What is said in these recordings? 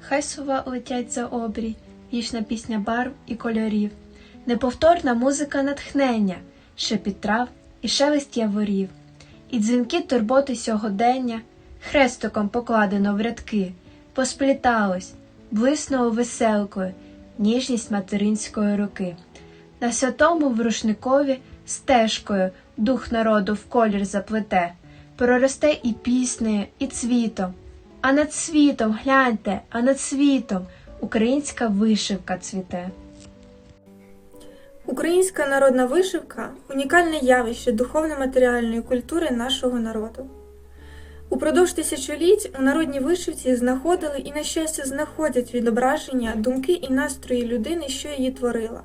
хай сува летять за обрій, вічна пісня барв і кольорів, неповторна музика натхнення, шепіт трав і шелест яворів, і дзвінки турботи сьогодення, хрестиком покладено в рядки, поспліталось, блиснуло веселкою, ніжність материнської руки. На святому в рушникові стежкою дух народу в колір заплете, проросте і піснею, і цвітом. А над світом, гляньте, а над світом українська вишивка цвіте. Українська народна вишивка унікальне явище духовно-матеріальної культури нашого народу. Упродовж тисячоліть у народній вишивці знаходили і, на щастя, знаходять відображення, думки і настрої людини, що її творила,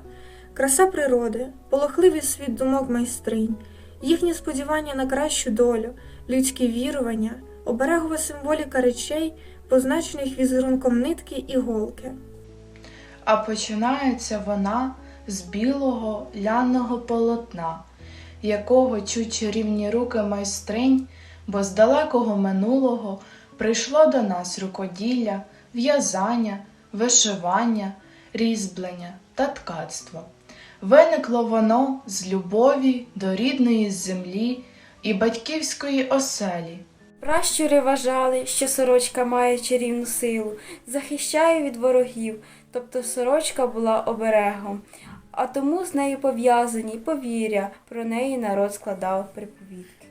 краса природи, полохливий світ думок майстринь, їхні сподівання на кращу долю, людські вірування, оберегова символіка речей, позначених візерунком нитки і голки. А починається вона з білого ляного полотна, якого чуть чарівні руки майстринь, бо з далекого минулого прийшло до нас рукоділля, в'язання, вишивання, різьблення та ткацтво. Виникло воно з любові до рідної землі і батьківської оселі. Пращури вважали, що сорочка має чарівну силу, захищає від ворогів, тобто сорочка була оберегом, а тому з нею пов'язані повір'я, про неї народ складав приповідки.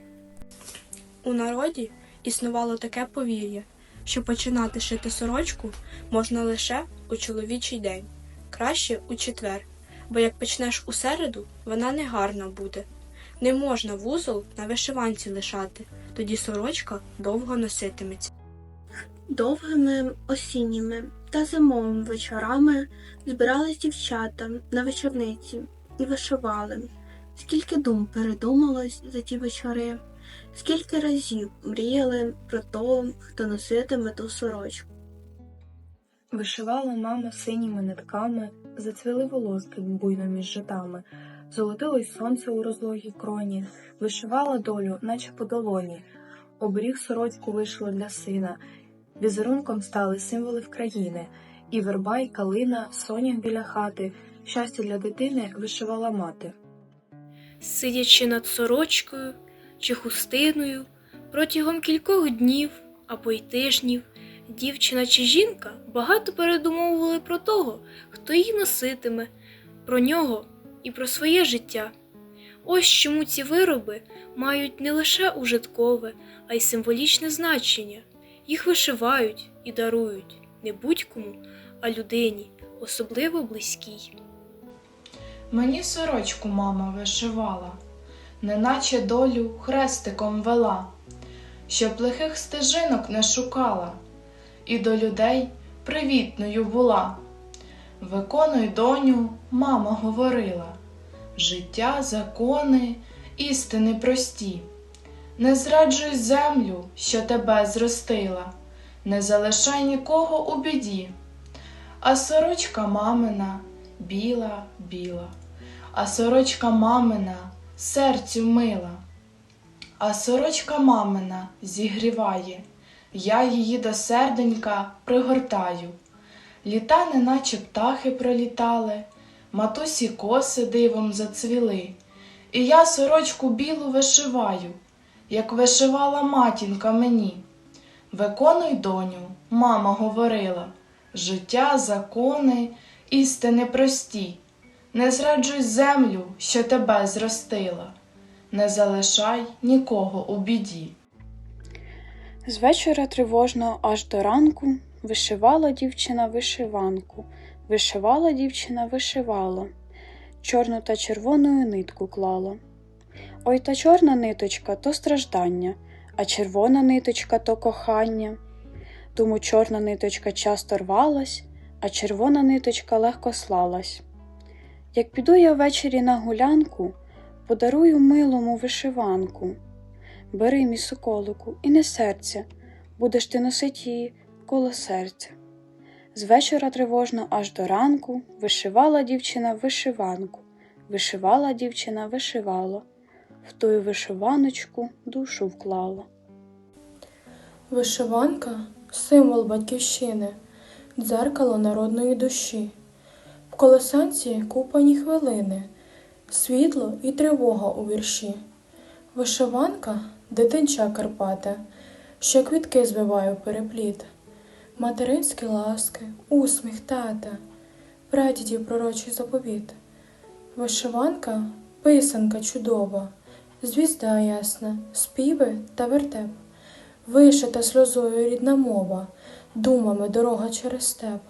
У народі існувало таке повір'я, що починати шити сорочку можна лише у чоловічий день, краще у четвер, бо як почнеш у середу, вона негарна буде. Не можна вузол на вишиванці лишати, тоді сорочка довго носитиметься. Довгими осінніми та зимовими вечорами збирались дівчата на вечорниці і вишивали. Скільки дум передумалось за ті вечори, скільки разів мріяли про того, хто носитиме ту сорочку. Вишивала мама синіми нитками, зацвіли волоски буйно між житами, золотилось сонце у розлогій кроні, вишивала долю, наче по долоні, оберіг сорочку вийшла для сина, візерунком стали символи в країни, і верба, і калина, сонях біля хати, щастя для дитини вишивала мати. сидячи над сорочкою чи хустиною, протягом кількох днів або й тижнів, дівчина чи жінка багато передумовували про того, хто її носитиме, про нього і про своє життя. Ось чому ці вироби мають не лише ужиткове, а й символічне значення. Їх вишивають і дарують не будь-кому, а людині, особливо близькій. Мені сорочку мама вишивала, неначе долю хрестиком вела, щоб лихих стежинок не шукала, і до людей привітною була. Виконуй, доню, мама говорила, життя, закони, істини прості. Не зраджуй землю, що тебе зростила, не залишай нікого у біді. А сорочка мамина біла, біла, а сорочка мамина серцю мила, а сорочка мамина зігріває, я її до серденька пригортаю. Літа, неначе птахи пролітали, матусі коси дивом зацвіли, і я сорочку білу вишиваю, як вишивала матінка мені. Виконуй, доню, мама говорила, життя, закони, істини прості. Не зраджуй землю, що тебе зростила, не залишай нікого у біді. З вечора тривожно аж до ранку вишивала дівчина вишиванку, вишивала дівчина вишивала, чорну та червоною нитку клала. Ой та чорна ниточка то страждання, а червона ниточка то кохання. Тому чорна ниточка часто рвалась, а червона ниточка легко слалась. Як піду я ввечері на гулянку, подарую милому вишиванку. Бери, мій соколику, і не серця, будеш ти носить її коло серця. З вечора тривожно аж до ранку вишивала дівчина вишиванку, вишивала дівчина вишивала, в тую вишиваночку душу вклала. Вишиванка символ батьківщини, дзеркало народної душі. В колесанці купані хвилини, світло і тривога у вірші. Вишиванка дитинча Карпате, що квітки звиває в перепліт. Материнські ласки, усміх тата, прадідів пророчий заповіт. Вишиванка писанка чудова, звізда ясна, співи та вертеп. Вишита сльозою рідна мова, думами дорога через степ.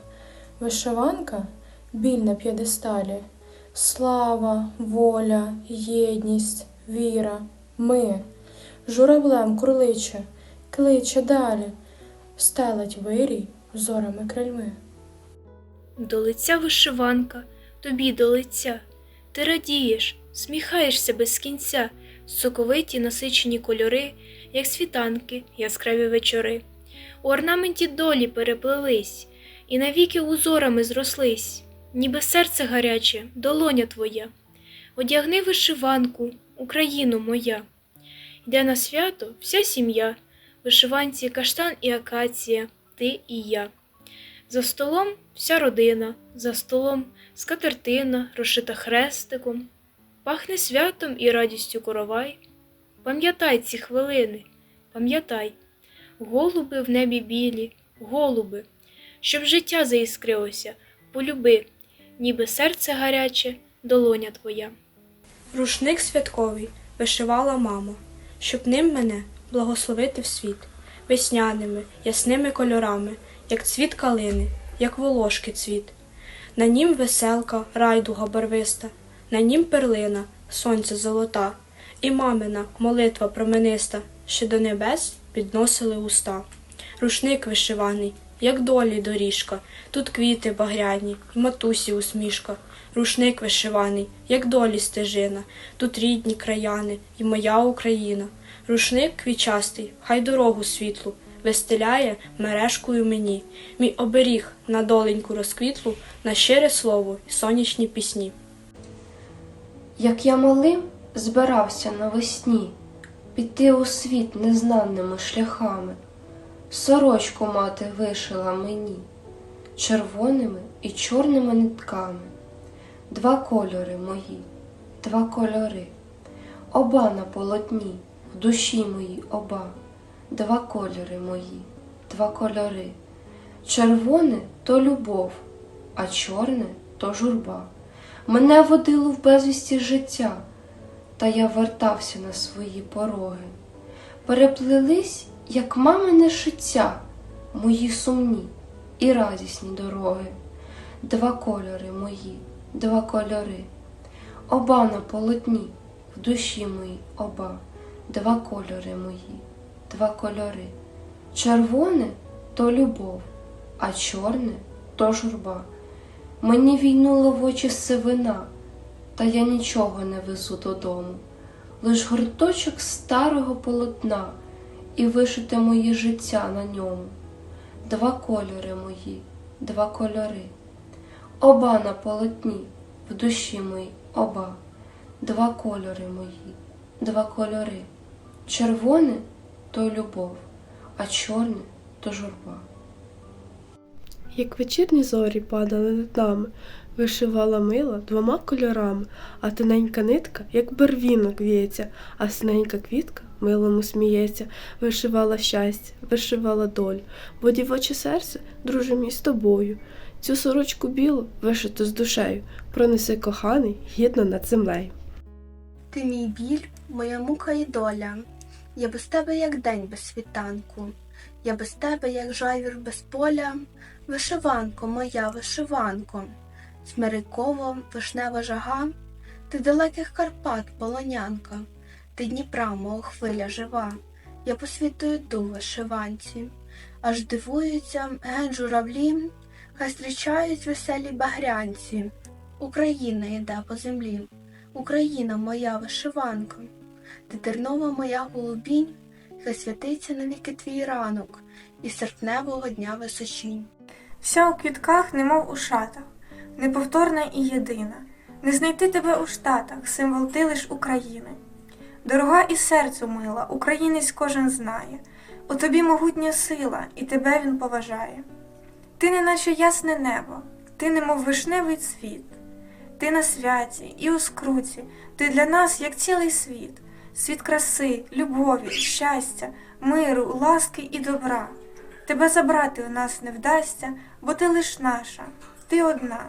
Вишиванка біль на п'єдесталі, слава, воля, єдність, віра, ми. Журавлем курличе, кличе далі, стелить вирій зорами крильми. До лиця вишиванка, тобі до лиця. Ти радієш, сміхаєшся без кінця, соковиті насичені кольори, як світанки, яскраві вечори. У орнаменті долі переплелись, і навіки узорами зрослись, ніби серце гаряче, долоня твоя. Одягни вишиванку, Україну моя. Йде на свято вся сім'я, вишиванці каштан і акація, ти і я. За столом вся родина, за столом скатертина, розшита хрестиком, пахне святом і радістю коровай. Пам'ятай ці хвилини, пам'ятай, голуби в небі білі, голуби, щоб життя заіскрилося, полюби, ніби серце гаряче, долоня твоя. Рушник святковий вишивала мама, щоб ним мене благословити в світ, весняними, ясними кольорами, як цвіт калини, як волошки цвіт. На нім веселка, райдуга барвиста, на нім перлина, сонце золота, і мамина молитва промениста, що до небес підносили уста. Рушник вишиваний, як долі доріжка, тут квіти багряні, і матусі усмішка. Рушник вишиваний, як долі стежина, тут рідні краяни, і моя Україна. Рушник квічастий, хай дорогу світлу, вистеляє мережкою мені, мій оберіг на доленьку розквітлу, на щире слово і сонячні пісні. Як я малим збирався навесні піти у світ незнаними шляхами, сорочку мати вишила мені червоними і чорними нитками, два кольори мої, два кольори, оба на полотні, в душі моїй оба, два кольори мої, два кольори. Червоне то любов, а чорне то журба. Мене водило в безвісті життя, та я вертався на свої пороги. Переплелись, як мамине шиття, мої сумні і радісні дороги. Два кольори мої, два кольори, оба на полотні, в душі моїй оба, два кольори мої, два кольори. Червоне то любов, а чорне то журба. Мені війнула в очі сивина, та я нічого не везу додому, лиш гурточок старого полотна і вишите моє життя на ньому. Два кольори мої, два кольори, оба на полотні, в душі моїй оба, два кольори мої, два кольори. Червоне то любов, а чорне то журба. Як вечірні зорі падали над нами, вишивала мила двома кольорами, а тоненька нитка, як барвінок в'ється, а синенька квітка милому сміється, вишивала щастя, вишивала долю, бо дівоче серце, друже мій з тобою. Цю сорочку білу вишиту з душею, пронеси коханий гідно над землею. Ти мій біль, моя мука і доля. Я без тебе, як день без світанку. Я без тебе, як жайвір без поля. Вишиванко, моя вишиванко, Смириково, вишнева жага, ти далеких Карпат, полонянка, ти Дніпра, мого хвиля жива. Я по світу йду вишиванці, аж дивуються ген журавлі, хай зустрічають веселі багрянці. Україна йде по землі, Україна моя вишиванка, ти тернова моя голубінь, хай святиться навіки твій ранок і серпневого дня височінь. Вся у квітках, немов у шатах, неповторна і єдина. Не знайти тебе у штатах, символ ти лиш України. Дорога і серцю мила, українець кожен знає. У тобі могутня сила, і тебе він поважає. Ти не наче ясне небо, ти немов вишневий цвіт. Ти на святі і у скруті, ти для нас, як цілий світ, світ краси, любові, щастя, миру, ласки і добра. Тебе забрати у нас не вдасться, бо ти лиш наша, ти одна.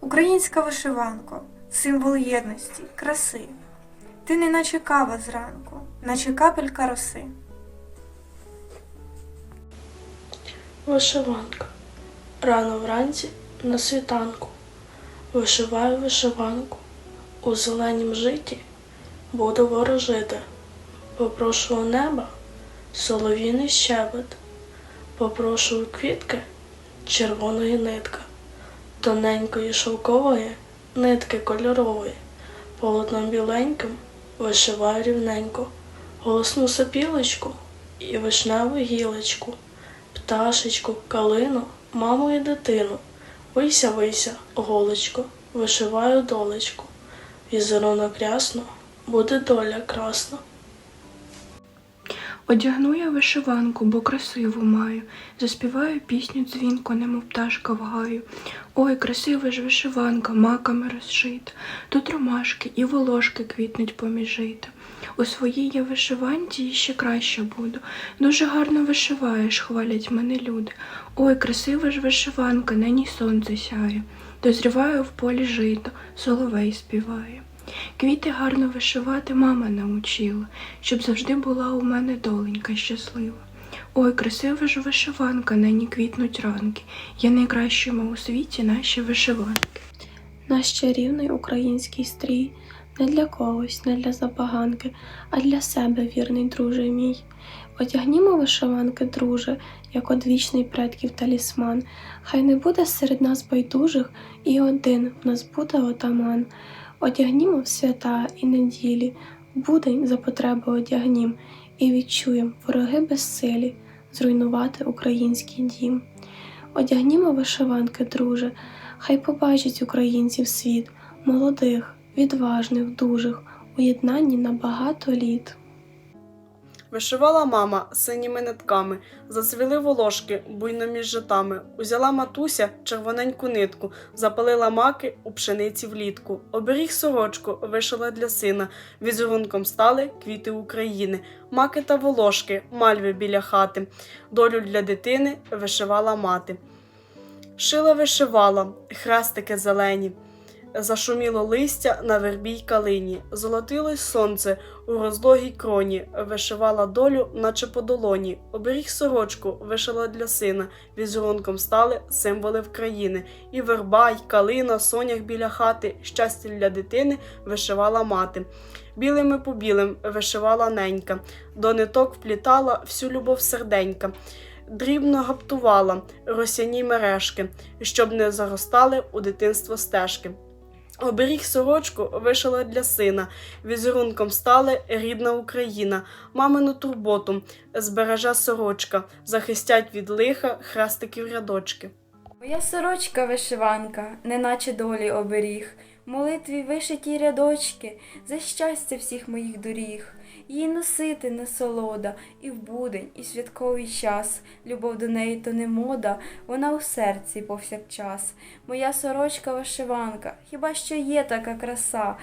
Українська вишиванко, символ єдності, краси. Ти не наче кава зранку, наче капелька роси. Вишиванка. Рано вранці на світанку. Вишиваю вишиванку. У зеленім житті буду ворожити. Попрошу у неба солов'їний щебет. Попрошу у квітки червоної нитка, тоненької шовкової нитки кольорової, полотном біленьким вишиваю рівненько, голосну сопілочку і вишневу гілочку пташечку, калину, маму і дитину. Вийся, вийся, голочко, вишиваю долечку. Візерунок рясно, буде доля красна. Одягну я вишиванку, бо красиву маю. Заспіваю пісню дзвінко, немов пташка в гаю. Ой, красива ж вишиванка, маками розшита. Тут ромашки і волошки квітнуть поміж жита. У своїй я вишиванці ще краще буду. Дуже гарно вишиваєш, хвалять мене люди. Ой, красива ж вишиванка, на ній сонце сяє. Дозріваю в полі жито, соловей співає. Квіти гарно вишивати мама научила, щоб завжди була у мене доленька щаслива. Ой, красива ж вишиванка, нині квітнуть ранки. Я найкращими у світі наші вишиванки. Наш чарівний український стрій не для когось, не для забаганки, а для себе, вірний друже мій. Одягнімо вишиванки, друже, як одвічний предків талісман. Хай не буде серед нас байдужих, і один в нас буде отаман. Одягнімо в свята і неділі, будень за потреби одягнім, і відчуєм вороги безсилі зруйнувати український дім. Одягнімо вишиванки, друже, хай побачить українців світ, молодих, відважних, дужих, у єднанні на багато літ. Вишивала мама синіми нитками, зацвіли волошки буйно між житами. Узяла матуся червоненьку нитку, запалила маки у пшениці влітку. Оберіг сорочку вишила для сина. Візерунком стали квіти України, маки та волошки, мальви біля хати. Долю для дитини вишивала мати. Шила вишивала, хрестики зелені. Зашуміло листя на вербій калині, золотилось сонце у розлогій кроні, вишивала долю, наче по долоні. Оберіг сорочку, вишила для сина, візерунком стали символи в країни. І верба, й калина, сонях біля хати, щастя для дитини вишивала мати. Білими по білим вишивала ненька, до ниток вплітала всю любов серденька. Дрібно гаптувала росяні мережки, щоб не заростали у дитинство стежки. Оберіг сорочку вишила для сина, візерунком стали рідна Україна, мамину турботу. Збережа сорочка, захистять від лиха хрестиків рядочки. Моя сорочка вишиванка, неначе долі оберіг, молитві вишиті рядочки за щастя всіх моїх доріг. Її носити насолода і в будень, і святковий час. Любов до неї то не мода, вона у серці повсякчас. Моя сорочка вишиванка, хіба що є така краса?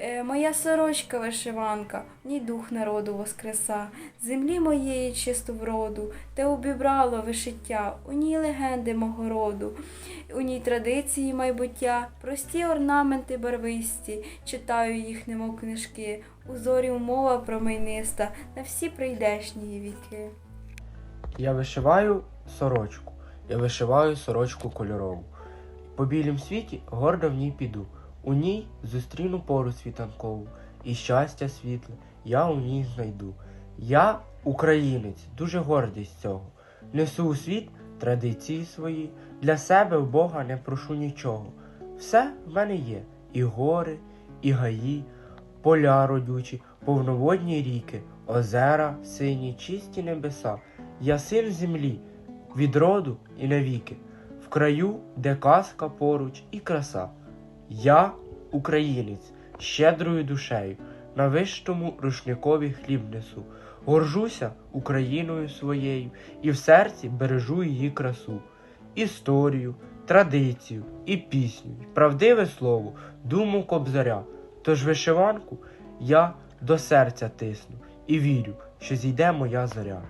Е, Моя сорочка вишиванка, в ній дух народу воскреса, землі моєї чисту вроду, те обібрало вишиття, у ній легенди мого роду, у ній традиції майбуття, прості орнаменти барвисті, читаю їх, немов книжки, у зорі мова промайниста на всі прийдешні віки. Я вишиваю сорочку, я вишиваю сорочку кольорову. По білім світі гордо в ній піду. У ній зустріну пору світанкову, і щастя світле я у ній знайду. Я українець, дуже гордий з цього. Несу у світ традиції свої, для себе в Бога не прошу нічого. Все в мене є: і гори, і гаї, поля родючі, повноводні ріки, озера, сині, чисті небеса. Я син землі, від роду і навіки, в краю, де казка поруч і краса. Я українець, щедрою душею, на вищому рушникові хліб несу. Горжуся Україною своєю і в серці бережу її красу. історію, традицію і пісню, і правдиве слово, думу кобзаря. Тож вишиванку я до серця тисну і вірю, що зійде моя зоря.